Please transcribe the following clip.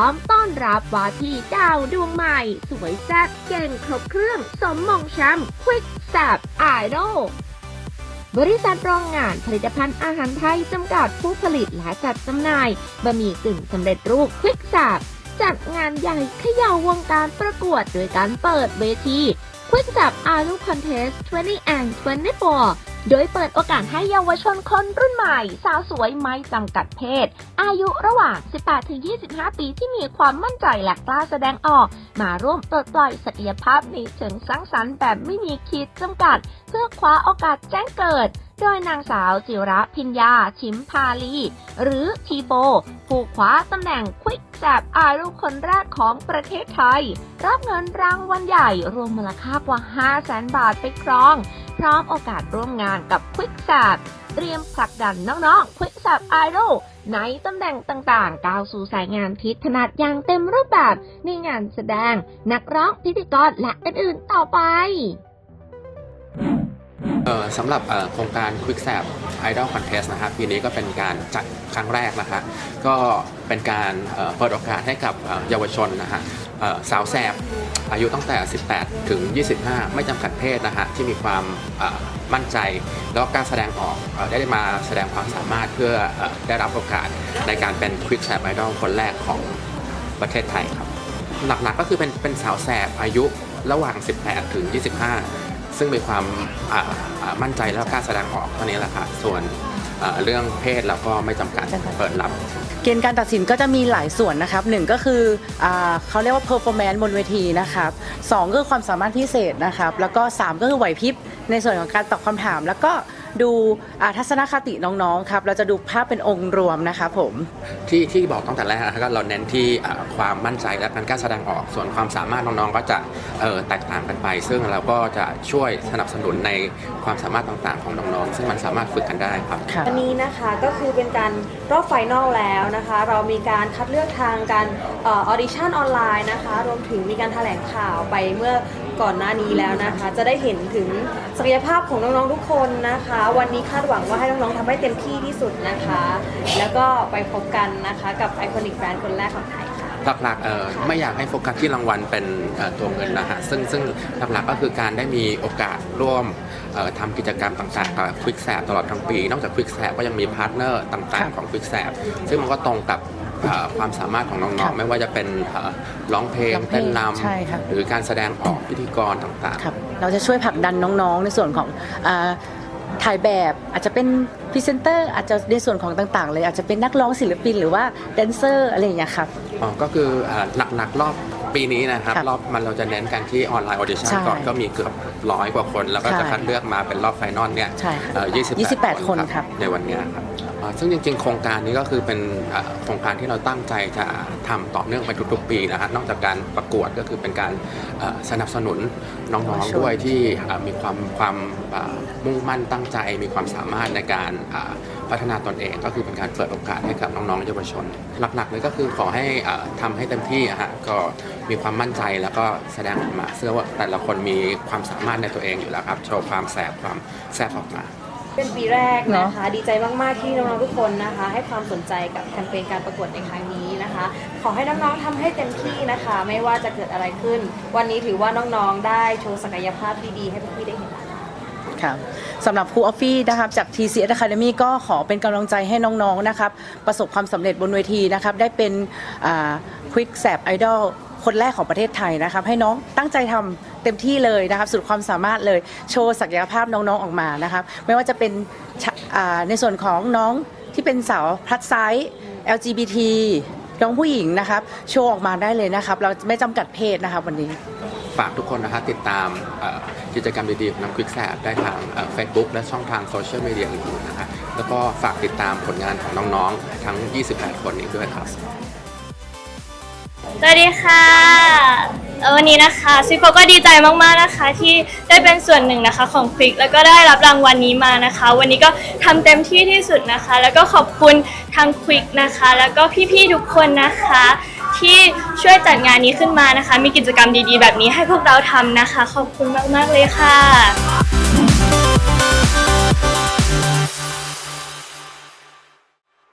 ร้อมต้อนรับว่าที่ดาวดวงใหม่ สวยแซ่บเก่งครบเครื่อง สมมงแชมป์ควิกแซบไอดอลบริษัทโรงงานผลิตภัณฑ์อาหารไทย จำกัดผู้ผลิตและจัดจำหน่ายบะหมี่กึ่งสำเร็จรูปควิกแซบจัดงานใหญ่เขย่าวงการประกวดโดยการเปิดเวทีควิกแซบอารุคอนเทส20 and 24 โดยเปิดโอกาสให้เยาวชนคนรุ่นใหม่ สาวสวยไม่จำกัดเพศ อายุระหว่าง 18-25 ปีที่มีความมั่นใจและกล้าแสดงออก มาร่วมปลดปล่อยศักยภาพในเชิงสร้างสรรค์แบบไม่มีขีดจำกัด เพื่อคว้าโอกาสแจ้งเกิดโดยนางสาวจิระพิญญา ชิมพาลี หรือทีโบ ผู้คว้าตำแหน่งควิกแซบอารุคนแรกของประเทศไทย รับเงินรางวัลใหญ่รวมมูลค่ากว่า 5 0 0แสนบาทไปครอง พร้อมโอกาสร่วมงานกับควิกแซบเตรียมผลักดันน้องๆควิกแซบไอดอลในตำแหน่งต่างๆ ก้าวสู่สายงานที่ถนัดอย่างเต็มรูปแบบในงานแสดง นักร้องพิธีกรและอื่นๆต่อไปสำหรับโครงการ Quick s a p Idol Contest นะครับปีนี้ก็เป็นการจัดครั้งแรกนะฮะก็เป็นการเปิดโอกาสให้กับเยาวชนนะฮะ สาวแสบอายุตั้งแต่ 18 ถึง 25 ไม่จำกัดเพศนะฮะที่มีความมั่นใจ แล้วก็กล้ารแสดงออกอได้มาแสดงความสามารถเพื่ออได้รับโอกาสในการเป็น Quick s a p Idol คนแรกของประเทศไทยครับ หลักๆก็คือเป็นเป็นสาวแสบอายุระหว่าง 18 ถึง 25 ซึ่งมีความอ่าอ่ามั่นใจแล้วกล้าแสดงออกเท่านี้แหละค่ะส่วนอ่าเรื่องเพศเราก็ไม่จำกัดจำกัดเปิดรับ เกณฑ์การตัดสินก็จะมีหลายส่วนนะครับหนึ่งก็คืออาเขาเรียกว่า performance บนเวทีนะครับสองก็คือความสามารถพิเศษนะครับแล้วก็สามก็คือไหวพริบในส่วนของการตอบคำถาม แล้วก็ดูอ่าทัศนคติน้องๆครับเราจะดูภาพเป็นองค์รวมนะครับผมที่ที่บอกตั้งแต่แรกนะครับก็เราเน้นที่อ่าความมั่นใจและการกล้าแสดงออก ส่วนความสามารถน้องๆก็จะเอ่อแตกต่างกันไป ซึ่งเราก็จะช่วยสนับสนุนในความสามารถต่างๆ ของน้องๆซึ่งมันสามารถฝึกกันได้ครับค่ะวันนี้นะคะก็คือเป็นการรอบไฟนอลแล้วนะคะ เรามีการคัดเลือกทางการเออดิชั่นออนไลน์นะคะ รวมถึงมีการแถลงข่าวไปเมื่อก่อนหน้านี้แล้วนะคะ จะได้เห็นถึงศักยภาพของน้องๆทุกคนนะคะ วันนี้คาดหวังว่าให้น้องๆทำให้เต็มที่ที่สุดนะคะ แล้วก็ไปพบกันนะคะกับไอคอนิกแบรนด์คนแรกของไทยค่ะ หลักๆเอ่อไม่อยากให้โฟกัสที่รางวัลเป็นเอ่อตัวเงินนะฮะซึ่งซึ่งหลักๆก็คือการได้มีโอกาสร่วมเอ่อทำกิจกรรมต่างๆกับควิกแสบตลอดทั้งปี นอกจากควิกแสบก็ยังมีพาร์ทเนอร์ต่างๆของควิกแสบซึ่งมันก็ตรงกับเอ่อความสามารถของน้คอรังบๆไม่ว่าจะเป็นเอ่อร้องเพลงร้องเพลงเต้นรใช่ครับำหรือการแสดงออกพิธีกรต่างๆครับเราจะช่วยผลักดันน้องๆ ในส่วนของอา ถ่ายแบบอาจจะเป็นพรีเซนเตอร์อาจจะในส่วนของต่างๆ เลยอาจจะเป็นนักร้องศิลปินหรือว่าแดนเซอร์อะไรอย่างเงี้ยครับ อ๋อก็คืออ่าหลักๆรอบปีนี้นะครับครับรอบมันเราจะเน้นกันที่ออนไลน์ออดิชั่นใช่ก่อนก็มีเกือบร้อยกว่าคน แล้วก็ใช่จะคัดเลือกมาเป็นรอบไฟนอลเนี่ยใช่ค่ะเอ่อ28 28 คนครับ ในวันเนี้ยครับอ่า ซึ่งจริงๆ โครงการนี้ก็คือเป็นอ่าโครงการที่เราตั้งใจจะทำต่อเนื่องไปทุกๆ ปีนะฮะนอกจากการประกวดก็คือเป็นการอ่าสนับสนุนน้องๆด้วยที่อ่ามีความความอ่ามุ่งมั่นตั้งใจ มีความสามารถในการอ่าพัฒนาตนเองก็คือเป็นการเปิดโอกาสให้กับน้องๆเยาวชน หลักๆเลยก็คือขอให้อ่าทำให้เต็มที่อะฮะก็มีความมั่นใจแล้วก็แสดงออกมาเชื่อว่าแต่ละคนมีความสามารถในตัวเองอยู่แล้วครับโชว์ความแสบความแสบออกมา เป็นปีแรกเนอะนะคะ ดีใจมาก ๆ ที่น้อง ๆ ทุกคนนะคะ ให้ความสนใจกับแคมเปญการประกวดในครั้งนี้นะคะ ขอให้น้อง ๆทำให้เต็มที่นะคะ ไม่ว่าจะเกิดอะไรขึ้น วันนี้ถือว่าน้อง ๆ ได้โชว์ศักยภาพที่ดีให้พวกพี่ได้เห็นแล้วค่ะครับสำหรับครูออฟฟี่นะครับจาก TCS Academy ก็ขอเป็นกำลังใจให้น้อง ๆ นะครับ ประสบความสำเร็จบนเวทีนะครับ ได้เป็นควิกแสบไอดอลคนแรกของประเทศไทยนะครับ ให้น้องตั้งใจทำ เต็มที่เลยนะครับสุดความสามารถเลยโชว์ศักยภาพน้องๆออกมานะครับไม่ว่าจะเป็นชะอ่าในส่วนของน้องที่เป็นสาวพลัดไซส์ LGBT น้องผู้หญิงนะครับโชว์ออกมาได้เลยนะครับ เราไม่จำกัดเพศนะครับวันนี้ ฝากทุกคนนะฮะติดตามเอ่อกิจกรรมดีๆของน้ำควิกแสบได้ทางเฟซบุ๊กและช่องทางโซเชียลมีเดียอื่นๆนะฮะแล้วก็ฝากติดตามผลงานของน้องๆ ทั้ง 28 คนนี้ด้วยครับ สวัสดีค่ะ วันนี้นะคะซิโกก็ดีใจมากๆนะคะ ที่ได้เป็นส่วนหนึ่งนะคะของคลิกแล้วก็ได้รับรางวัลนี้มานะคะ วันนี้ก็ทำเต็มที่ที่สุดนะคะ แล้วก็ขอบคุณทางคลิกนะคะ แล้วก็พี่ๆทุกคนนะคะ ที่ช่วยจัดงานนี้ขึ้นมานะคะ มีกิจกรรมดีๆ แบบนี้ให้พวกเราทำนะคะ ขอบคุณมากๆเลยค่ะ